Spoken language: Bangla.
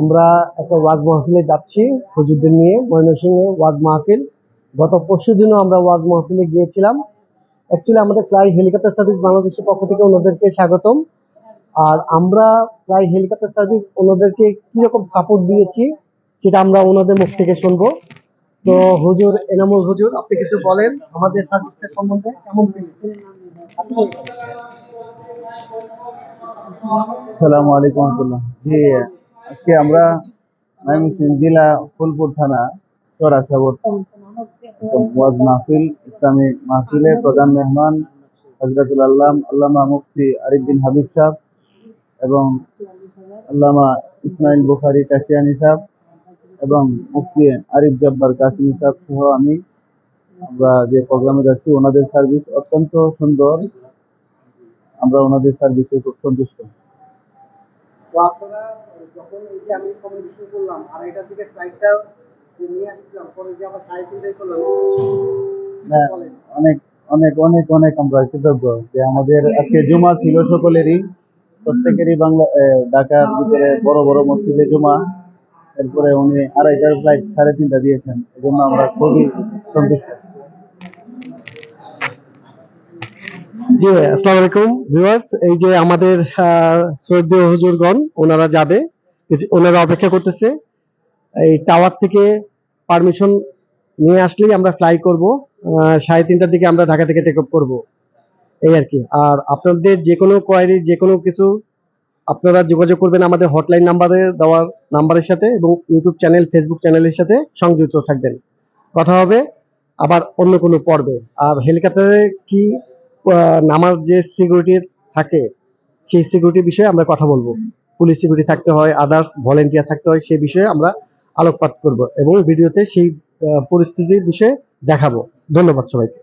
আমরা একটা ওয়াজ মাহফিলে যাচ্ছি হুজুরদের নিয়ে, ময়মনসিংহে ওয়াজ মাহফিল। গত পরশু দিনও আমরা ওয়াজ মাহফিলে গিয়েছিলাম। অ্যাকচুয়ালি আমাদের ফ্লাই হেলিকপ্টার সার্ভিস বাংলাদেশের পক্ষ থেকে ওনাদেরকে স্বাগতম। আর আমরা প্রায় হেলিকপ্টার সার্ভিস ওনাদেরকে কীরকম সাপোর্ট দিয়েছি, সেটা আমরা ওনাদের মুখ থেকে শুনব। তো হুজুর, এনামুল হুজুর, আপনি কিছু বলেন আমাদের সার্ভিসটা সম্বন্ধে, কেমন সালামু আলাইকুম রহমতুল্লাহ। জি আজকে আমরা ময়মনসিংহ জেলা ফুলপুর থানা চরাসাবর ওয়াজ মাহফিল, ইসলামী মাহফিলের প্রধান মেহমান হজরতুল আল্লাম, আল্লামা মুফতি আরিফবিন হাবিব সাহ এবং আল্লামা ইসমাইল বুখারি কাশিয়ানি সাহ এবং মুফতি আরিফ জব্বার কাসিমি সাহ সহ আমি আমরা যে প্রোগ্রামে যাচ্ছি, ওনাদের সার্ভিস অত্যন্ত সুন্দর। আমরা ওনাদের সার্ভিসে খুব সন্তুষ্ট। তো আপনারা যখন এই যে আমি কমিউনিকেশন করলাম আর এটা থেকে ফ্লাইটটা নিয়ে আসছিলাম পরে যে আবার সাড়ে তিনটায় করলাম অনেক অনেক অনেক অনেক আমরা কৃতজ্ঞ যে আমাদের আজকে জুমা ছিল সকলেরই প্রত্যেকেরই বাংলা ঢাকার ভিতরে বড় বড় মসজিদে জুমা। এরপরে উনি আড়াইটার ফ্লাইট সাড়ে তিনটা দিয়েছেন এই জন্য আমরা খুবই সন্তুষ্ট। জি আসসালামু আলাইকুম ভিউয়ার্স এই যে আমাদের সৈয়দ হুজুরগণ, ওনারা যাবে। ওনারা অপেক্ষা করতেছে। এই টাওয়ার থেকে পারমিশন নিয়ে আসলেই আমরা ফ্লাই করব। সাড়ে তিনটার দিকে আমরা ঢাকা থেকে টেক অফ করব। এই আর কি। আর আপনাদের যে কোনো কোয়ারি যে কোনো কিছু, আপনারা যোগাযোগ করবেন আমাদের হটলাইন নাম্বারে দেওয়ার নাম্বারের সাথে এবং ইউটিউব চ্যানেল ফেসবুক চ্যানেলের সাথে সংযুক্ত থাকবেন। কথা হবে আবার অন্য কোনো পর্বে। আর হেলিকপ্টারে কি নামার যে সিকিউরিটি থাকে, সেই সিকিউরিটি বিষয়ে আমরা কথা বলব। পুলিশ সিকিউরিটি থাকতে হয় আদার্স ভলেন্টিয়ার থাকতে হয়, সেই বিষয়ে আমরা আলোকপাত করব এবং ভিডিওতে সেই পরিস্থিতির বিষয়ে দেখাবো। ধন্যবাদ সবাইকে।